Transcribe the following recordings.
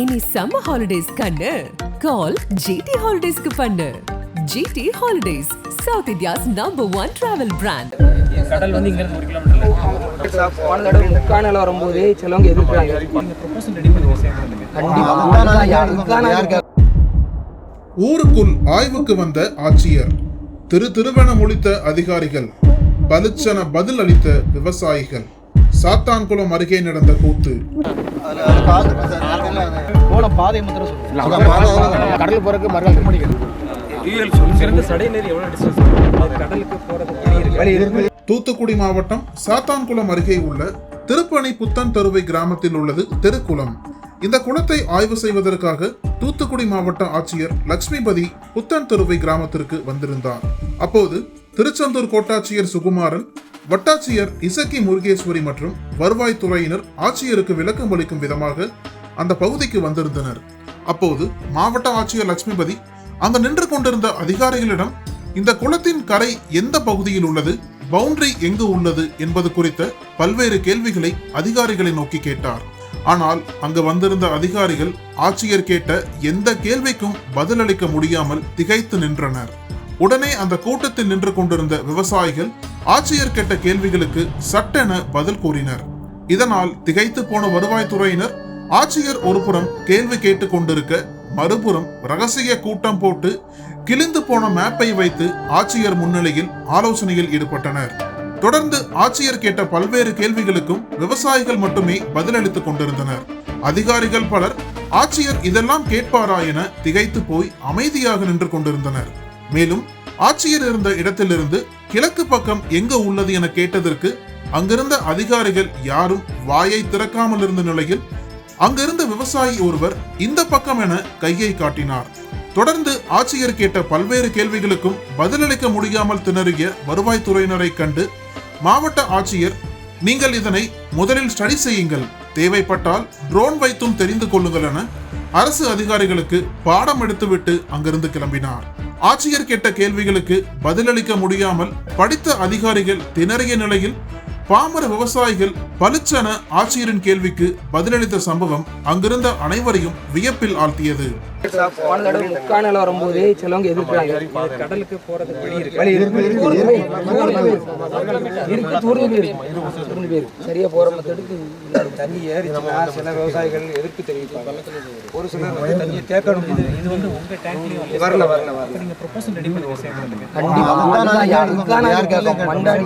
இனி summer holidays கண்ணு. கால் GT ஹாலிடேஸ்க்கு பண்ணு. GT holidays south India's number one travel brand கடல் வந்து இங்க ஒரு போன தடவை முக்காணில் வரும்போது சிலவங்க எதிர்க்கிறாங்க. கண்டிப்பா. ஊருக்குள் ஆய்வுக்கு வந்த ஆட்சியர் திரு திருவென முழித்த அதிகாரிகள் பலுச்சென பதில் அளித்த விவசாயிகள் சாத்தான்குளம் அருகே நடந்த கூத்து. போன பாதை மாத்திரம் கடல் மறுநாள் டிஸ்டன்ஸ் கடலுக்கு தூத்துக்குடி மாவட்டம் சாத்தான்குளம் அருகே உள்ள திருப்பணி புத்தன் தருவை கிராமத்தில் உள்ளது திருக்குளம். இந்த குளத்தை ஆய்வு செய்வதற்காக தூத்துக்குடி மாவட்ட ஆட்சியர் லட்சுமிபதி புத்தன் தருவை கிராமத்திற்கு வந்திருந்தார். அப்போது திருச்செந்தூர் கோட்டாட்சியர் சுகுமாரன் வட்டாட்சியர் இசக்கி முருகேஸ்வரி மற்றும் வருவாய்த்துறையினர் ஆட்சியருக்கு விளக்கம் அளிக்கும் விதமாக அந்த பகுதிக்கு வந்திருந்தனர். அப்போது மாவட்ட ஆட்சியர் லட்சுமிபதி அங்கு நின்று கொண்டிருந்த அதிகாரிகளிடம் இந்த குளத்தின் கரை எந்த பகுதியில் உள்ளது? பவுண்டரி எங்கு உள்ளது? என்பது குறித்த பல்வேறு கேள்விகளை அதிகாரிகளை நோக்கி கேட்டார். ஆனால் அங்கு வந்திருந்த அதிகாரிகள் ஆட்சியர் கேட்ட எந்த கேள்விக்கும் பதிலளிக்க முடியாமல் திகைத்து நின்றனர். உடனே அந்த கூட்டத்தில் நின்று கொண்டிருந்த விவசாயிகள் ஆட்சியர் கேட்ட கேள்விகளுக்கு சட்டென பதில் கூறினர். இதனால் திகைத்து போன வருவாய்த்துறையினர் ஆட்சியர் ஒருபுறம் கேள்வி கேட்டுக் கொண்டிருக்க மறுபுறம் ரகசிய கூட்டம் போட்டு கிழிந்து போன மேப்பை வைத்து ஆட்சியர் முன்னிலையில் ஆலோசனையில் ஈடுபட்டனர். தொடர்ந்து ஆட்சியர் கேட்ட பல்வேறு கேள்விகளுக்கும் விவசாயிகள் மட்டுமே பதிலளித்துக் கொண்டிருந்தனர். அதிகாரிகள் பலர் ஆட்சியர் இதெல்லாம் கேட்பாரா என திகைத்து போய் அமைதியாக நின்று கொண்டிருந்தனர். மேலும் ஆட்சியர் இருந்த இடத்திலிருந்து கிழக்கு பக்கம் எங்க உள்ளது என கேட்டதற்கு அங்கிருந்த அதிகாரிகள் யாரும் வாயை திறக்காமல் இருந்த நிலையில் அங்கிருந்த விவசாயி ஒருவர் இந்த பக்கம் என கையை காட்டினார். தொடர்ந்து ஆட்சியர் கேட்ட பல்வேறு கேள்விகளுக்கும் பதிலளிக்க முடியாமல் திணறிய வருவாய்த்துறையினரை கண்டு மாவட்ட ஆட்சியர் நீங்கள் இதனை முதலில் ஸ்டடி செய்யுங்கள். தேவைப்பட்டால் ட்ரோன் வைத்தும் தெரிந்து கொள்ளுங்கள் என அரசு அதிகாரிகளுக்கு பாடம் எடுத்துவிட்டு அங்கிருந்து கிளம்பினார். ஆட்சியர் கேட்ட கேள்விகளுக்கு பதிலளிக்க முடியாமல் படித்த அதிகாரிகள் திணறிய நிலையில் பாமர விவசாயிகள் பளிச்சென ஆட்சியரின் கேள்விக்கு பதிலளித்த சம்பவம் அங்கிருந்த அனைவரையும் வியப்பில் ஆழ்த்தியது. போன தடவை முக்காணில் வரும்போது சிலவங்க எதிர்க்கிறாங்க. கடலுக்கு போறதுக்கு வழி இருக்கு. வழி இருக்கு. இருக்கு தூர்ந்து போயிருக்கு தூர்ந்து போயிருக்கு சரியா போற மத்தடுக்கு தண்ணி ஏறிச்சுன்னா சில விவசாயிகள் எதிர்ப்பு தெரிவிப்பாங்க. ஒரு சிலர் வந்து தண்ணியை தேக்கணும். இது இது வந்து உங்க டேங்க்லயும் வரல வரல வரல. நீங்க ப்ரொபோசல் ரெடி பண்ணி சேர்க்கறதுக்கு கண்டிப்பா. மண்டாடி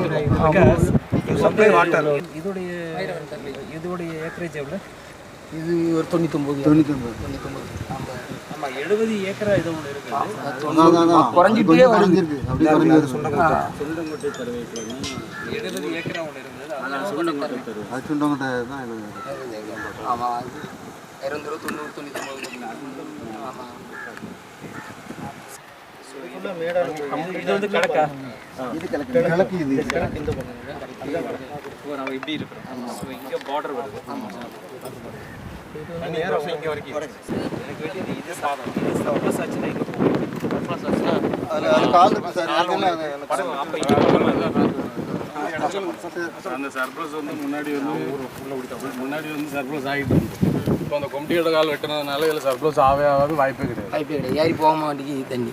சப்ளை வாட்டர் இதோடைய இதோடைய ஏக்கரேஜ் இது ஒரு தொண்ணூத்தொம்பது தொண்ணூத்தொம்பது ஆமா எழுபது ஏக்கரா இது ஒன்று இருக்குது குறைஞ்சிட்டே வருது. எழுபது ஏக்கரா ஒன்று இருந்தது. அது ஆமா இருநூறு தொண்ணூறு தொண்ணூத்தொம்பது ஆமா இது வந்து கணக்கா? நம்ம இப்படி இருக்கிறோம் ஸோ இங்கே பார்டர் வருது. தண்ணி ஏறம் இங்கே வரைக்கும். எனக்கு வேண்டியது இது சாதம். இது சர்ப்ளஸ் ஆச்சுன்னா இங்கே போகும் ஆச்சுன்னா அப்போ இங்கே அந்த சர்ப்ளஸ் வந்து முன்னாடி வந்து முன்னாடி வந்து சர்ப்ளஸ் ஆகிட்டு இருந்தது இப்போ அந்த கொம்படியோட கால் வெட்டினதுனால இதில் சர்ப்ளஸ் ஆகவே ஆகாது வாய்ப்பே கிடையாது. பைப்பு கிடையாது. ஏறி போக மாட்டேங்குது தண்ணி.